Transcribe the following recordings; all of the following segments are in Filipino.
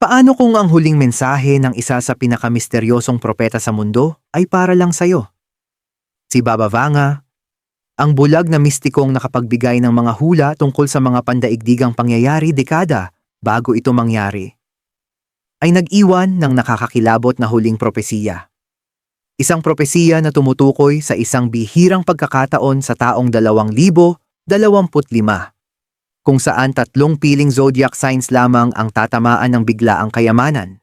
Paano kung ang huling mensahe ng isa sa pinakamisteryosong propeta sa mundo ay para lang sa'yo? Si Baba Vanga, ang bulag na mistikong nakapagbigay ng mga hula tungkol sa mga pandaigdigang pangyayari dekada bago ito mangyari, ay nag-iwan ng nakakakilabot na huling propesiya. Isang propesiya na tumutukoy sa isang bihirang pagkakataon sa taong 2025 kung saan tatlong piling zodiac signs lamang ang tatamaan ng biglaang kayamanan.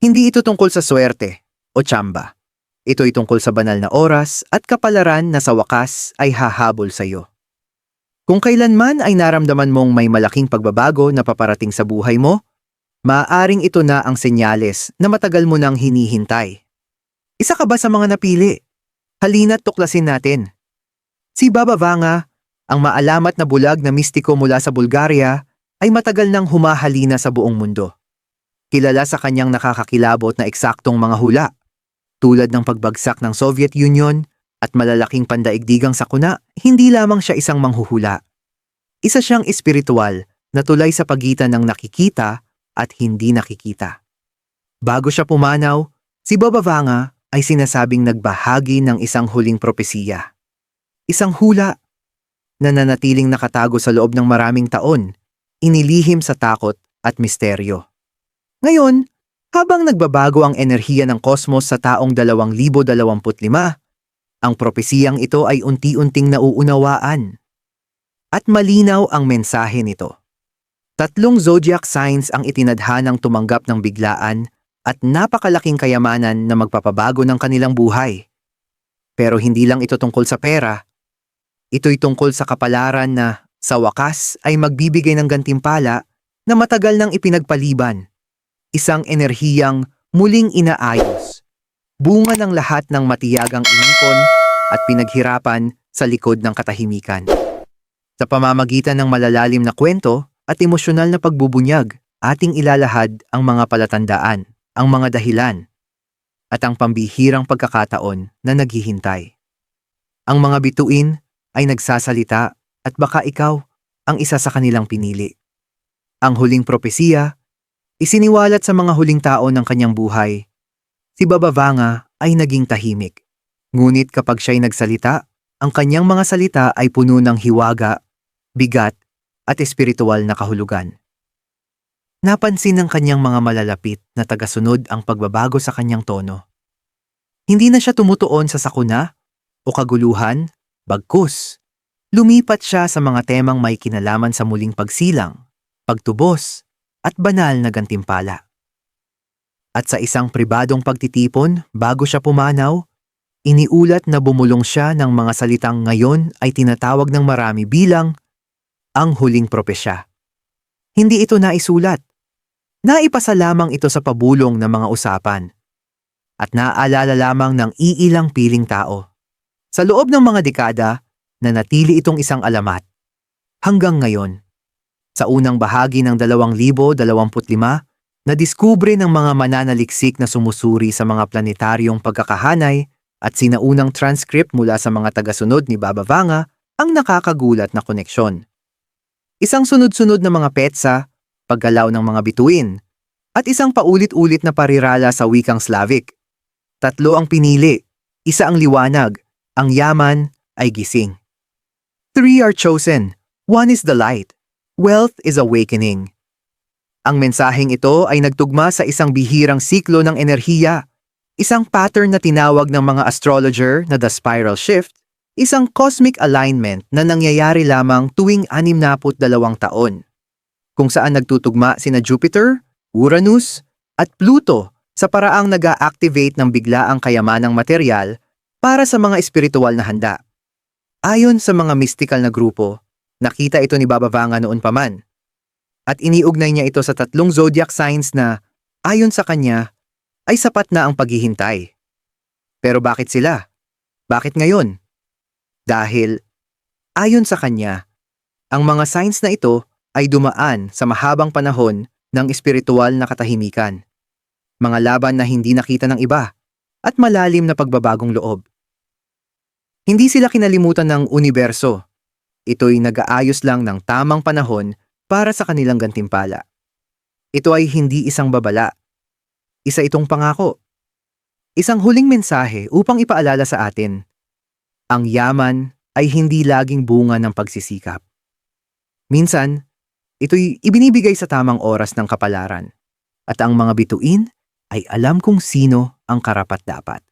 Hindi ito tungkol sa swerte o tsamba. Ito'y tungkol sa banal na oras at kapalaran na sa wakas ay hahabol sa iyo. Kung kailanman ay naramdaman mong may malaking pagbabago na paparating sa buhay mo, maaaring ito na ang senyales na matagal mo nang hinihintay. Isa ka ba sa mga napili? Halina't tuklasin natin. Si Baba Vanga ang maalamat na bulag na mistiko mula sa Bulgaria ay matagal nang humahalina sa buong mundo. Kilala sa kanyang nakakakilabot na eksaktong mga hula, tulad ng pagbagsak ng Soviet Union at malalaking pandaigdigang sakuna, hindi lamang siya isang manghuhula. Isa siyang espiritual na tulay sa pagitan ng nakikita at hindi nakikita. Bago siya pumanaw, si Baba Vanga ay sinasabing nagbahagi ng isang huling propesiya. Isang hula na nanatiling nakatago sa loob ng maraming taon, inilihim sa takot at misteryo. Ngayon, habang nagbabago ang enerhiya ng kosmos sa taong 2025, ang propesiyang ito ay unti-unting nauunawaan. At malinaw ang mensahe nito. Tatlong zodiac signs ang itinadhanang tumanggap ng biglaan at napakalaking kayamanan na magpapabago ng kanilang buhay. Pero hindi lang ito tungkol sa pera, Ito'y tungkol sa kapalaran na, sa wakas, ay magbibigay ng gantimpala na matagal nang ipinagpaliban. Isang enerhiyang muling inaayos. Bunga ng lahat ng matiyagang inipon at pinaghirapan sa likod ng katahimikan. Sa pamamagitan ng malalalim na kwento at emosyonal na pagbubunyag, ating ilalahad ang mga palatandaan, ang mga dahilan, at ang pambihirang pagkakataon na naghihintay. Ang mga bituin ay nagsasalita at baka ikaw ang isa sa kanilang pinili. Ang huling propesiya, isiniwalat sa mga huling tao ng kanyang buhay. Si Baba Vanga ay naging tahimik. Ngunit kapag siya'y nagsalita, ang kanyang mga salita ay puno ng hiwaga, bigat, at espiritual na kahulugan. Napansin ng kanyang mga malalapit na tagasunod ang pagbabago sa kanyang tono. Hindi na siya tumutuon sa sakuna o kaguluhan Bagkus, lumipat siya sa mga temang may kinalaman sa muling pagsilang, pagtubos, at banal na gantimpala. At sa isang pribadong pagtitipon bago siya pumanaw, iniulat na bumulong siya ng mga salitang ngayon ay tinatawag ng marami bilang ang huling propesya. Hindi ito naisulat. Naipasa lamang ito sa pabulong ng mga usapan. At naaalala lamang ng iilang piling tao. Sa loob ng mga dekada, nanatili itong isang alamat. Hanggang ngayon, sa unang bahagi ng 2025, nadiskubre ng mga mananaliksik na sumusuri sa mga planetaryong pagkakahanay at sinaunang transcript mula sa mga tagasunod ni Baba Vanga ang nakakagulat na koneksyon. Isang sunod-sunod na mga petsa, paggalaw ng mga bituin, at isang paulit-ulit na parirala sa wikang Slavic. Tatlo ang pinili, isa ang liwanag, ang yaman ay gising. Three are chosen. One is the light. Wealth is awakening. Ang mensaheng ito ay nagtugma sa isang bihirang siklo ng enerhiya, isang pattern na tinawag ng mga astrologer na the spiral shift, isang cosmic alignment na nangyayari lamang tuwing 62 taon, kung saan nagtutugma sina Jupiter, Uranus, at Pluto sa paraang nag-a-activate ng biglaang kayamanang material para sa mga espiritual na handa. Ayon sa mga mystical na grupo, nakita ito ni Baba Vanga noon pa man. At iniugnay niya ito sa tatlong zodiac signs na, ayon sa kanya, ay sapat na ang paghihintay. Pero bakit sila? Bakit ngayon? Dahil, ayon sa kanya, ang mga signs na ito ay dumaan sa mahabang panahon ng espiritual na katahimikan. Mga laban na hindi nakita ng iba at malalim na pagbabagong loob. Hindi sila kinalimutan ng universo. Ito'y nag-aayos lang ng tamang panahon para sa kanilang gantimpala. Ito ay hindi isang babala. Isa itong pangako. Isang huling mensahe upang ipaalala sa atin. Ang yaman ay hindi laging bunga ng pagsisikap. Minsan, ito'y ibinibigay sa tamang oras ng kapalaran. At ang mga bituin ay alam kung sino ang karapat-dapat.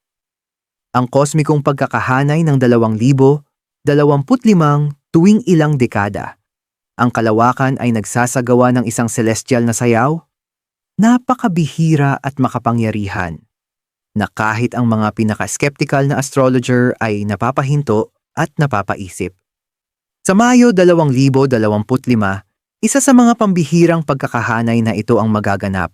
Ang kosmikong pagkakahanay ng 2,025 tuwing ilang dekada. Ang kalawakan ay nagsasagawa ng isang celestial na sayaw, napakabihira at makapangyarihan, na kahit ang mga pinaka-skeptical na astrologer ay napapahinto at napapaisip. Sa Mayo 2025, isa sa mga pambihirang pagkakahanay na ito ang magaganap.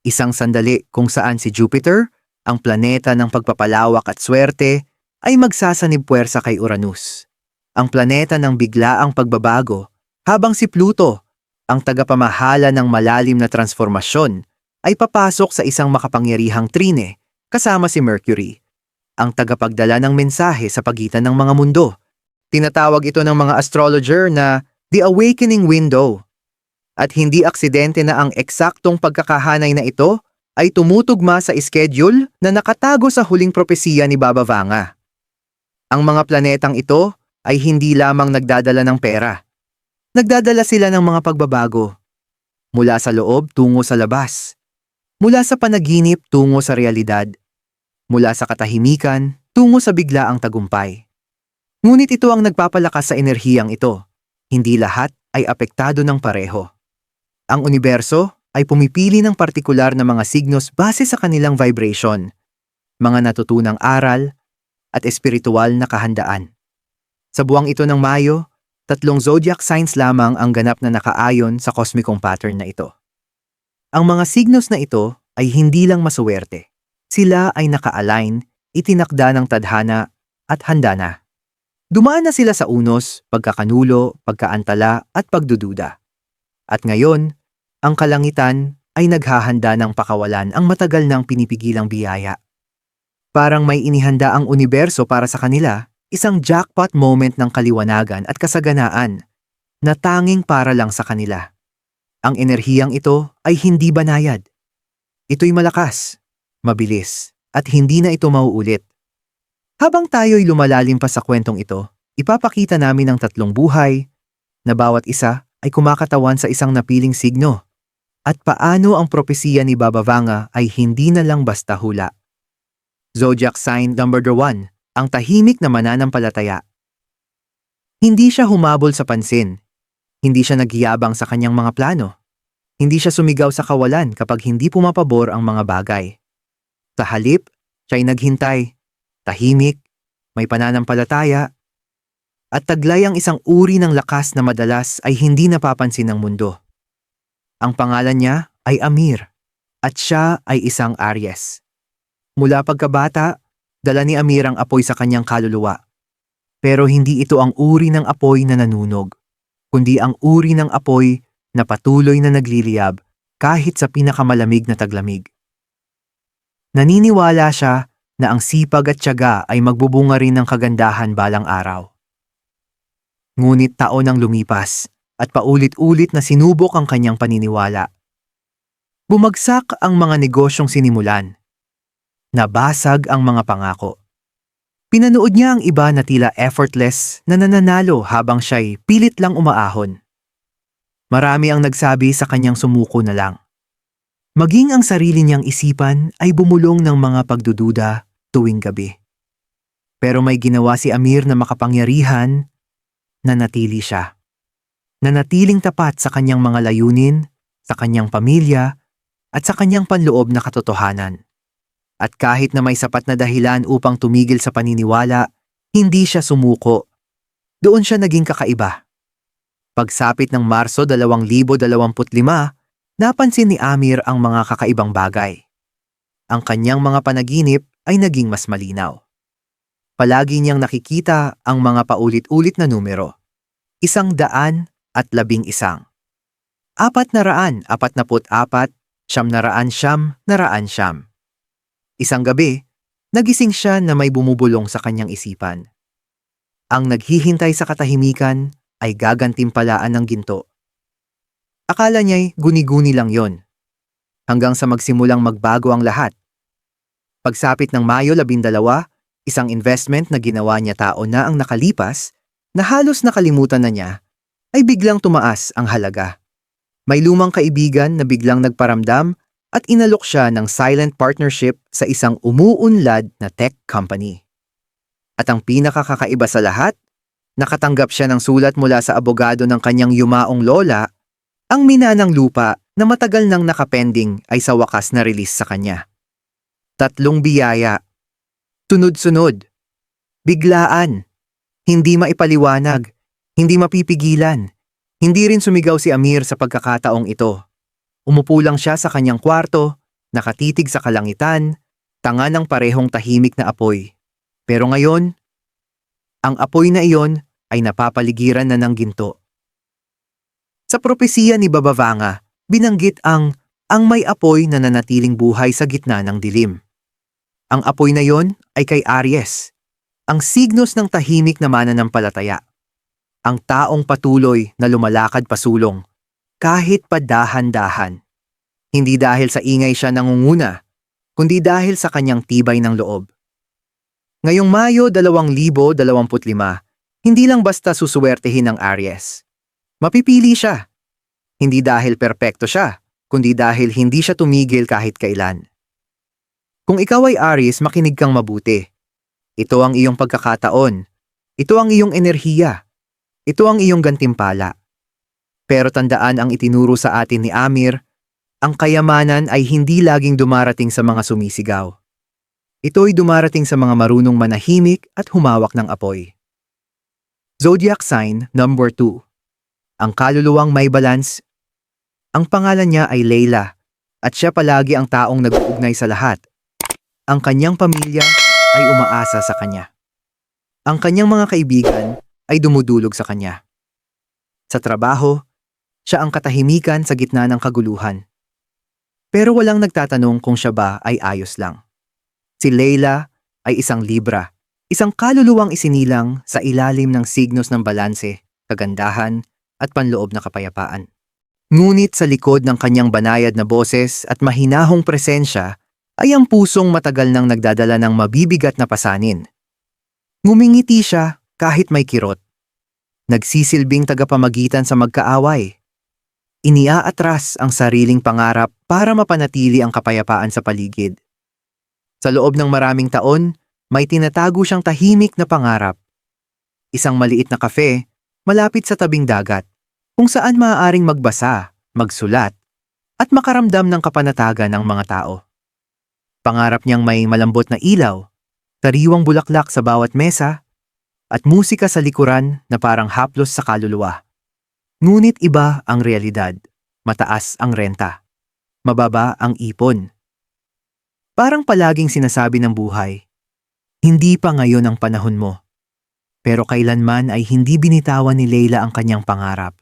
Isang sandali kung saan si Jupiter, ang planeta ng pagpapalawak at swerte, ay magsasanib puwersa kay Uranus. Ang planeta ng biglaang pagbabago, habang si Pluto, ang tagapamahala ng malalim na transformasyon, ay papasok sa isang makapangyarihang trine kasama si Mercury, ang tagapagdala ng mensahe sa pagitan ng mga mundo. Tinatawag ito ng mga astrologer na The Awakening Window. At hindi aksidente na ang eksaktong pagkakahanay na ito ay tumutugma sa schedule na nakatago sa huling propesiya ni Baba Vanga. Ang mga planetang ito ay hindi lamang nagdadala ng pera. Nagdadala sila ng mga pagbabago. Mula sa loob tungo sa labas. Mula sa panaginip tungo sa realidad. Mula sa katahimikan tungo sa biglaang tagumpay. Ngunit ito ang nagpapalakas sa enerhiyang ito. Hindi lahat ay apektado ng pareho. Ang universo ay pumipili ng partikular na mga signos base sa kanilang vibration, mga natutunang aral, at espiritual na kahandaan. Sa buwang ito ng Mayo, tatlong zodiac signs lamang ang ganap na nakaayon sa kosmikong pattern na ito. Ang mga signos na ito ay hindi lang masuwerte. Sila ay naka-align, itinakda ng tadhana at handa na. Dumaan na sila sa unos, pagkakanulo, pagkaantala at pagdududa. At ngayon, ang kalangitan ay naghahanda ng pakawalan ang matagal nang pinipigilang biyaya. Parang may inihanda ang universo para sa kanila, isang jackpot moment ng kaliwanagan at kasaganaan na tanging para lang sa kanila. Ang enerhiyang ito ay hindi banayad. Ito'y malakas, mabilis, at hindi na ito mauulit. Habang tayo'y lumalalim pa sa kwentong ito, ipapakita namin ang tatlong buhay na bawat isa ay kumakatawan sa isang napiling signo at paano ang propesiya ni Baba Vanga ay hindi na lang basta hula. Zodiac sign number 1, ang tahimik na mananampalataya. Hindi siya humabol sa pansin. Hindi siya nagyabang sa kanyang mga plano. Hindi siya sumigaw sa kawalan kapag hindi pumapabor ang mga bagay. Sa halip, siya'y naghintay, tahimik, may pananampalataya, at taglay ang isang uri ng lakas na madalas ay hindi napapansin ng mundo. Ang pangalan niya ay Amir at siya ay isang Aries. Mula pagkabata, dala ni Amir ang apoy sa kanyang kaluluwa. Pero hindi ito ang uri ng apoy na nanunog, kundi ang uri ng apoy na patuloy na nagliliyab kahit sa pinakamalamig na taglamig. Naniniwala siya na ang sipag at tiyaga ay magbubunga rin ng kagandahan balang araw. Ngunit taon ang lumipas at paulit-ulit na sinubok ang kanyang paniniwala. Bumagsak ang mga negosyong sinimulan. Nabasag ang mga pangako. Pinanood niya ang iba na tila effortless na nananalo habang siya'y pilit lang umaahon. Marami ang nagsabi sa kanyang sumuko na lang. Maging ang sarili niyang isipan ay bumulong ng mga pagdududa tuwing gabi. Pero may ginawa si Amir na makapangyarihan na natili siya nanatiling tapat sa kanyang mga layunin, sa kanyang pamilya, at sa kanyang panloob na katotohanan. At kahit na may sapat na dahilan upang tumigil sa paniniwala, hindi siya sumuko. Doon siya naging kakaiba. Pagsapit ng Marso 2025, napansin ni Amir ang mga kakaibang bagay. Ang kanyang mga panaginip ay naging mas malinaw. Palagi niyang nakikita ang mga paulit-ulit na numero. Isang daan at labing isang. Apat na raan, apat na put apat, siyam na raan siyam, na raan siyam. Isang gabi, nagising siya na may bumubulong sa kanyang isipan. Ang naghihintay sa katahimikan ay gagantimpalaan ng ginto. Akala niya'y guni-guni lang yon, hanggang sa magsimulang magbago ang lahat. Pagsapit ng Mayo 12, isang investment na ginawa niya taon na ang nakalipas, na halos nakalimutan na niya, ay biglang tumaas ang halaga. May lumang kaibigan na biglang nagparamdam at inalok siya ng silent partnership sa isang umuunlad na tech company. At ang pinakakakaiba sa lahat, nakatanggap siya ng sulat mula sa abogado ng kanyang yumaong lola, ang minanang lupa na matagal nang nakapending ay sa wakas na release sa kanya. Tatlong biyaya. Sunod-sunod. Biglaan. Hindi maipaliwanag. Hindi mapipigilan. Hindi rin sumigaw si Amir sa pagkakataong ito. Umupo lang siya sa kanyang kwarto, nakatitig sa kalangitan, tanga ng parehong tahimik na apoy. Pero ngayon, ang apoy na iyon ay napapaligiran na ng ginto. Sa propesiya ni Babavanga, binanggit ang ang may apoy na nanatiling buhay sa gitna ng dilim. Ang apoy na yon ay kay Aries, ang signos ng tahimik na mananampalataya. Ang taong patuloy na lumalakad pasulong, kahit padahan-dahan. Hindi dahil sa ingay siya nangunguna, kundi dahil sa kanyang tibay ng loob. Ngayong Mayo 2025, hindi lang basta susuwertehin ng Aries. Mapipili siya. Hindi dahil perpekto siya, kundi dahil hindi siya tumigil kahit kailan. Kung ikaw ay Aries, makinig kang mabuti. Ito ang iyong pagkakataon. Ito ang iyong enerhiya. Ito ang iyong gantimpala. Pero tandaan ang itinuro sa atin ni Amir, ang kayamanan ay hindi laging dumarating sa mga sumisigaw. Ito'y dumarating sa mga marunong manahimik at humawak ng apoy. Zodiac sign number 2. Ang kaluluwang may balance. Ang pangalan niya ay Leila at siya palagi ang taong nag-uugnay sa lahat. Ang kanyang pamilya ay umaasa sa kanya. Ang kanyang mga kaibigan ay dumudulog sa kanya. Sa trabaho, siya ang katahimikan sa gitna ng kaguluhan. Pero walang nagtatanong kung siya ba ay ayos lang. Si Leila ay isang libra, isang kaluluwang isinilang sa ilalim ng signos ng balanse, kagandahan, at panloob na kapayapaan. Ngunit sa likod ng kanyang banayad na boses at mahinahong presensya ay ang pusong matagal nang nagdadala ng mabibigat na pasanin. Ngumingiti siya kahit may kirot. Nagsisilbing tagapamagitan sa magkaaway. Iniaatras ang sariling pangarap para mapanatili ang kapayapaan sa paligid. Sa loob ng maraming taon, may tinatago siyang tahimik na pangarap. Isang maliit na kafe, malapit sa tabing dagat, kung saan maaaring magbasa, magsulat, at makaramdam ng kapanatagan ng mga tao. Pangarap niyang may malambot na ilaw, tariwang bulaklak sa bawat mesa, at musika sa likuran na parang haplos sa kaluluwa. Ngunit iba ang realidad. Mataas ang renta. Mababa ang ipon. Parang palaging sinasabi ng buhay, hindi pa ngayon ang panahon mo. Pero kailanman ay hindi binitawan ni Leila ang kanyang pangarap.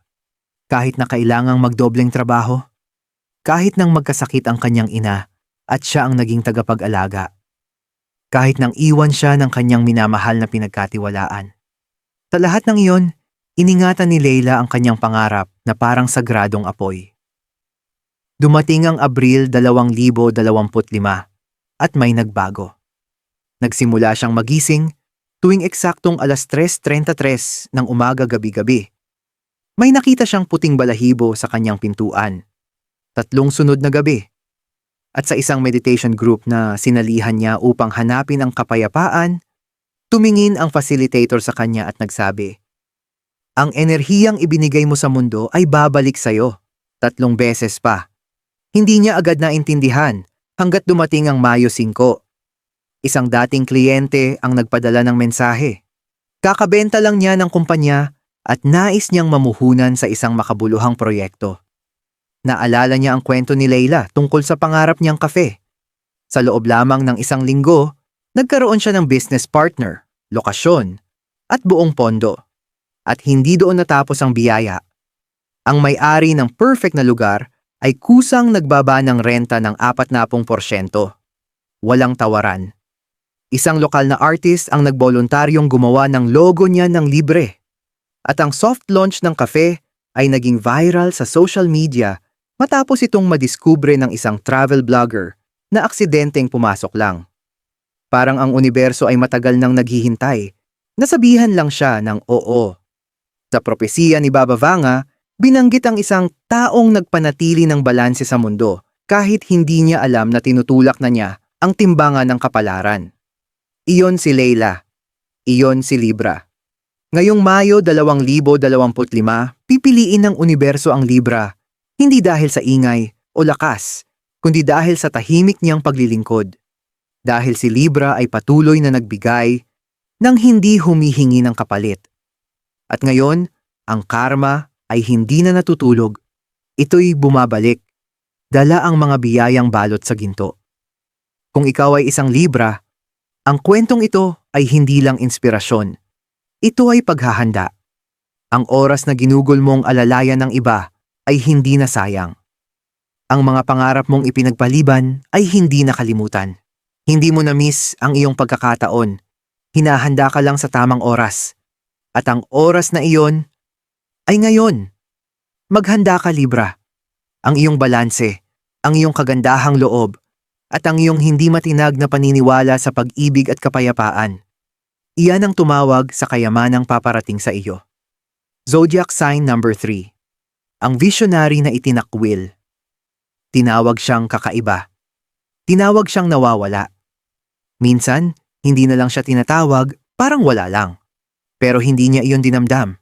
Kahit na kailangang magdobleng trabaho, kahit nang magkasakit ang kanyang ina at siya ang naging tagapag-alaga. Kahit nang iwan siya ng kanyang minamahal na pinagkatiwalaan. Sa lahat ng iyon, Iningatan ni Leila ang kanyang pangarap na parang sagradong apoy. Dumating ang Abril 2025 at may nagbago. Nagsimula siyang magising tuwing eksaktong alas 3.33 ng umaga gabi-gabi. May nakita siyang puting balahibo sa kanyang pintuan. Tatlong sunod na gabi. At sa isang meditation group na sinalihan niya upang hanapin ang kapayapaan, tumingin ang facilitator sa kanya at nagsabi, ang enerhiyang ibinigay mo sa mundo ay babalik sa'yo. Tatlong beses pa. Hindi niya agad naintindihan hanggat dumating ang Mayo 5. Isang dating kliyente ang nagpadala ng mensahe. Kakabenta lang niya ng kumpanya at nais niyang mamuhunan sa isang makabuluhang proyekto. Naalala niya ang kwento ni Leila tungkol sa pangarap niyang kafe. Sa loob lamang ng isang linggo, nagkaroon siya ng business partner, lokasyon, at buong pondo at hindi doon natapos ang biyaya. Ang may-ari ng perfect na lugar ay kusang nagbaba ng renta ng 40%. Walang tawaran. Isang lokal na artist ang nagboluntaryong gumawa ng logo niya ng libre. At ang soft launch ng kafe ay naging viral sa social media matapos itong madiskubre ng isang travel blogger na aksidenteng pumasok lang. Parang ang universo ay matagal nang naghihintay. Nasabihan lang siya ng oo. Sa propesiya ni Baba Vanga, binanggit ang isang taong nagpanatili ng balanse sa mundo kahit hindi niya alam na tinutulak na niya ang timbangan ng kapalaran. Iyon si Leila. Iyon si Libra. Ngayong Mayo 2025, pipiliin ng universo ang Libra, hindi dahil sa ingay o lakas, kundi dahil sa tahimik niyang paglilingkod. Dahil si Libra ay patuloy na nagbigay nang hindi humihingi ng kapalit. At ngayon, ang karma ay hindi na natutulog. Ito'y bumabalik. Dala ang mga biyayang balot sa ginto. Kung ikaw ay isang Libra, ang kwentong ito ay hindi lang inspirasyon. Ito ay paghahanda. Ang oras na ginugol mong alalayan ng iba ay hindi na sayang. Ang mga pangarap mong ipinagpaliban ay hindi nakalimutan. Hindi mo na-miss ang iyong pagkakataon. Hinahanda ka lang sa tamang oras. At ang oras na iyon ay ngayon. Maghanda ka, Libra. Ang iyong balanse, ang iyong kagandahang loob, at ang iyong hindi matinag na paniniwala sa pag-ibig at kapayapaan. Iyan ang tumawag sa kayamanang paparating sa iyo. Zodiac sign number 3. Ang visionary na itinakwil. Tinawag siyang kakaiba. Tinawag siyang nawawala. Minsan, hindi na lang siya tinatawag, parang wala lang. Pero hindi niya iyon dinamdam.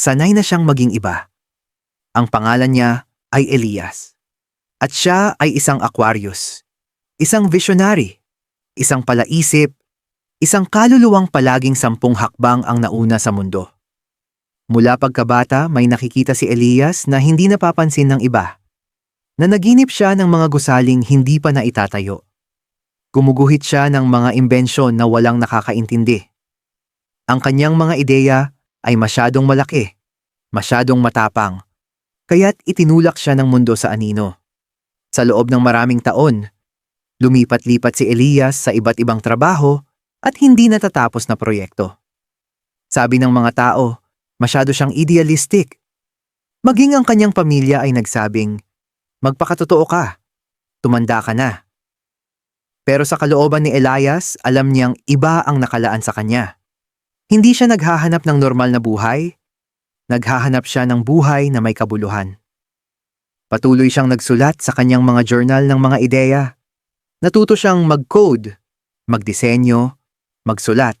Sanay na siyang maging iba. Ang pangalan niya ay Elias. At siya ay isang Aquarius. Isang visionary. Isang palaisip. Isang kaluluwang palaging sampung hakbang ang nauna sa mundo. Mula pagkabata may nakikita si Elias na hindi napapansin ng iba. Nanaginip siya ng mga gusaling hindi pa naitatayo. Gumuguhit siya ng mga imbensyon na walang nakakaintindi. Ang kanyang mga ideya ay masyadong malaki, masyadong matapang, kaya't itinulak siya ng mundo sa anino. Sa loob ng maraming taon, lumipat-lipat si Elias sa iba't ibang trabaho at hindi natatapos na proyekto. Sabi ng mga tao, masyado siyang idealistic. Maging ang kanyang pamilya ay nagsabing, magpakatotoo ka, tumanda ka na. Pero sa kalooban ni Elias, alam niyang iba ang nakalaan sa kanya. Hindi siya naghahanap ng normal na buhay, naghahanap siya ng buhay na may kabuluhan. Patuloy siyang nagsulat sa kanyang mga journal ng mga ideya. Natuto siyang mag-code, magdisenyo, magsulat.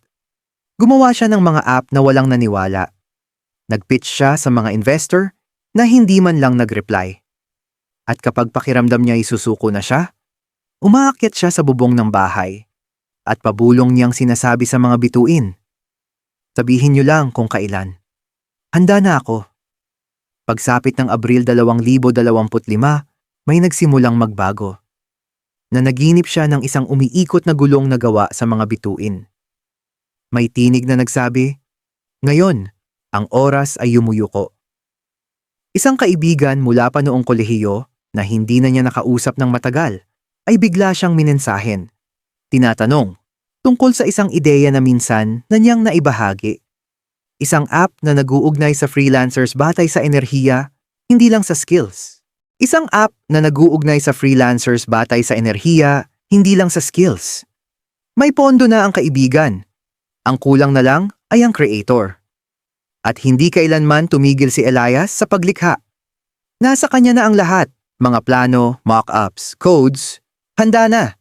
Gumawa siya ng mga app na walang naniwala. Nag-pitch siya sa mga investor na hindi man lang nag-reply. At kapag pakiramdam niya isusuko na siya, umaakyat siya sa bubong ng bahay at pabulong niyang sinasabi sa mga bituin. Sabihin niyo lang kung kailan. Handa na ako. Pagsapit ng Abril 2025, may nagsimulang magbago. Nanaginip siya ng isang umiikot na gulong na gawa sa mga bituin. May tinig na nagsabi, Ngayon, ang oras ay yumuyuko. Isang kaibigan mula pa noong kolehiyo na hindi na niya nakausap ng matagal ay bigla siyang minensahen. Tinatanong, tungkol sa isang ideya na minsan na niyang naibahagi. Isang app na naguugnay sa freelancers batay sa enerhiya, hindi lang sa skills. Isang app na naguugnay sa freelancers batay sa enerhiya, hindi lang sa skills. May pondo na ang kaibigan. Ang kulang na lang ay ang creator. At hindi kailanman tumigil si Elias sa paglikha. Nasa kanya na ang lahat, mga plano, mock-ups, codes, handa na.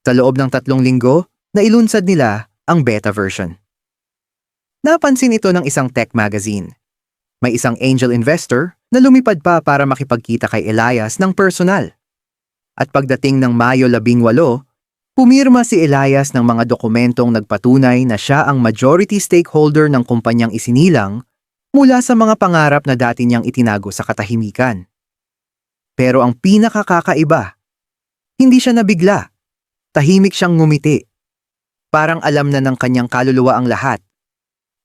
Sa loob ng tatlong linggo, nailunsad nila ang beta version. Napansin ito ng isang tech magazine. May isang angel investor na lumipad pa para makipagkita kay Elias ng personal. At pagdating ng Mayo 18, pumirma si Elias ng mga dokumentong nagpatunay na siya ang majority stakeholder ng kumpanyang isinilang mula sa mga pangarap na dati niyang itinago sa katahimikan. Pero ang pinakakakaiba, hindi siya nabigla. Tahimik siyang ngumiti. Parang alam na ng kanyang kaluluwa ang lahat.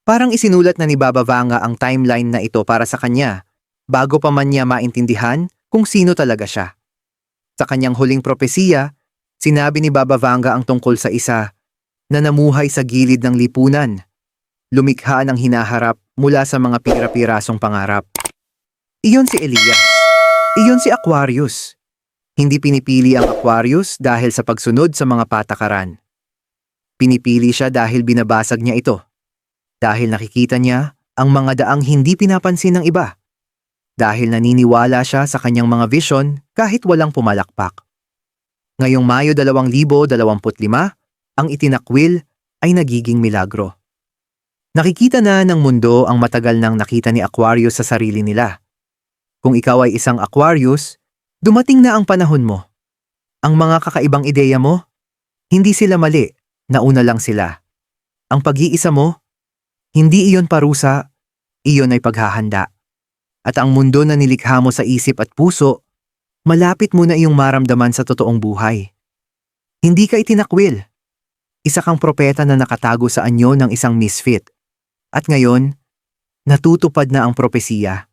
Parang isinulat na ni Baba Vanga ang timeline na ito para sa kanya, bago pa man niya maintindihan kung sino talaga siya. Sa kanyang huling propesiya, sinabi ni Baba Vanga ang tungkol sa isa na namuhay sa gilid ng lipunan. Lumikha ng hinaharap mula sa mga pira-pirasong pangarap. Iyon si Elias. Iyon si Aquarius. Hindi pinipili ang Aquarius dahil sa pagsunod sa mga patakaran. Pinipili siya dahil binabasag niya ito. Dahil nakikita niya ang mga daang hindi pinapansin ng iba. Dahil naniniwala siya sa kanyang mga vision kahit walang pumalakpak. Ngayong Mayo 2025, ang itinakwil ay nagiging milagro. Nakikita na ng mundo ang matagal nang nakita ni Aquarius sa sarili nila. Kung ikaw ay isang Aquarius, dumating na ang panahon mo. Ang mga kakaibang ideya mo, hindi sila mali, nauna lang sila. Ang pag-iisa mo, hindi iyon parusa, iyon ay paghahanda. At ang mundo na nilikha mo sa isip at puso, malapit mo na iyong maramdaman sa totoong buhay. Hindi ka itinakwil. Isa kang propeta na nakatago sa anyo ng isang misfit. At ngayon, natutupad na ang propesiya.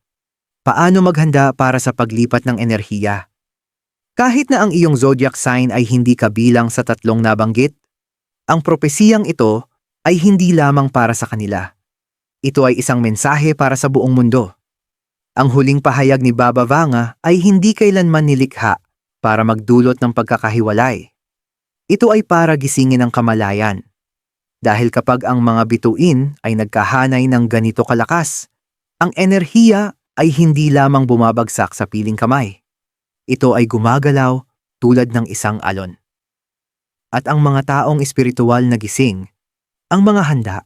Paano maghanda para sa paglipat ng enerhiya? Kahit na ang iyong zodiac sign ay hindi kabilang sa tatlong nabanggit, ang propesiyang ito ay hindi lamang para sa kanila. Ito ay isang mensahe para sa buong mundo. Ang huling pahayag ni Baba Vanga ay hindi kailanman nilikha para magdulot ng pagkakahiwalay. Ito ay para gisingin ang kamalayan. Dahil kapag ang mga bituin ay nagkahanay ng ganito kalakas, ang enerhiya ay hindi lamang bumabagsak sa piling kamay. Ito ay gumagalaw tulad ng isang alon. At ang mga taong espiritual na gising, ang mga handa,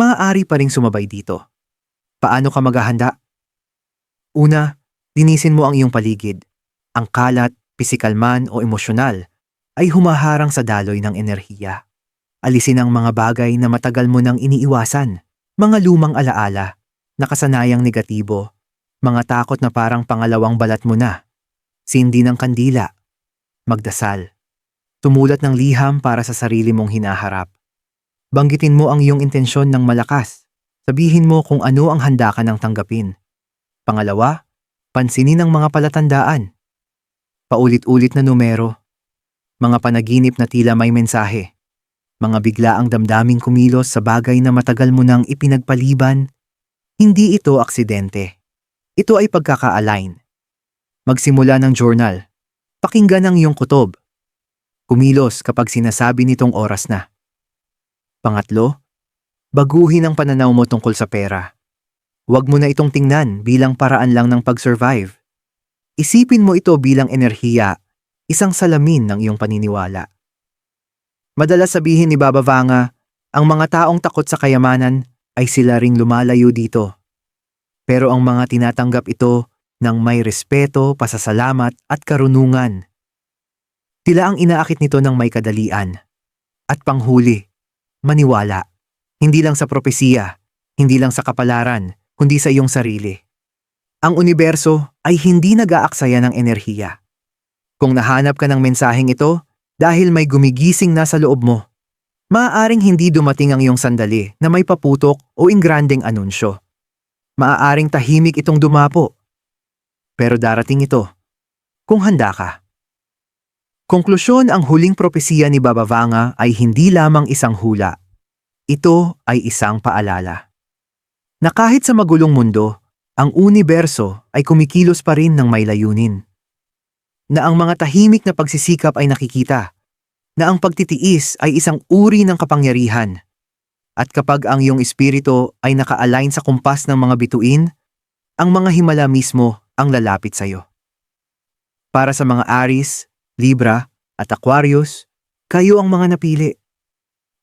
maaari pa ring sumabay dito. Paano ka maghahanda? Una, linisin mo ang iyong paligid. Ang kalat, pisikal man o emosyonal, ay humaharang sa daloy ng enerhiya. Alisin ang mga bagay na matagal mo nang iniiwasan, mga lumang alaala, nakasanayang negatibo, mga takot na parang pangalawang balat mo na. Sindi ng kandila. Magdasal. Tumulat ng liham para sa sarili mong hinaharap. Banggitin mo ang iyong intensyon ng malakas. Sabihin mo kung ano ang handa ka ng tanggapin. Pangalawa, pansinin ang mga palatandaan. Paulit-ulit na numero. Mga panaginip na tila may mensahe mga biglaang damdaming kumilos sa bagay na matagal mo nang ipinagpaliban, hindi ito aksidente. Ito ay pagkaka-align. Magsimula ng journal. Pakinggan ang iyong kutob. Kumilos kapag sinasabi nitong oras na. Pangatlo, baguhin ang pananaw mo tungkol sa pera. Huwag mo na itong tingnan bilang paraan lang ng pag-survive. Isipin mo ito bilang enerhiya, isang salamin ng iyong paniniwala. Madalas sabihin ni Baba Vanga, ang mga taong takot sa kayamanan ay sila ring lumalayo dito. Pero ang mga tinatanggap ito ng may respeto, pasasalamat at karunungan. Tila ang inaakit nito ng may kadalian. At panghuli, maniwala. Hindi lang sa propesiya, hindi lang sa kapalaran, kundi sa iyong sarili. Ang universo ay hindi nag-aaksaya ng enerhiya. Kung nahanap ka ng mensaheng ito, dahil may gumigising na sa loob mo. Maaaring hindi dumating ang iyong sandali na may paputok o ingranding anunsyo. Maaaring tahimik itong dumapo. Pero darating ito, kung handa ka. Konklusyon ang huling propesiya ni Baba Vanga ay hindi lamang isang hula. Ito ay isang paalala. Na kahit sa magulong mundo, ang universo ay kumikilos pa rin ng may layunin na ang mga tahimik na pagsisikap ay nakikita, na ang pagtitiis ay isang uri ng kapangyarihan. At kapag ang iyong espiritu ay naka-align sa kumpas ng mga bituin, ang mga himala mismo ang lalapit sa iyo. Para sa mga Aris, Libra at Aquarius, kayo ang mga napili.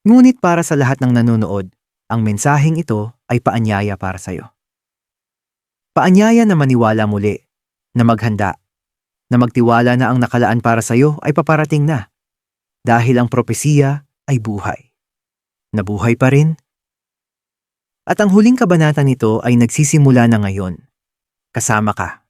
Ngunit para sa lahat ng nanonood, ang mensaheng ito ay paanyaya para sa iyo. Paanyaya na maniwala muli, na maghanda, na magtiwala na ang nakalaan para sa iyo ay paparating na. Dahil ang propesiya ay buhay. Nabuhay pa rin. At ang huling kabanata nito ay nagsisimula na ngayon. Kasama ka.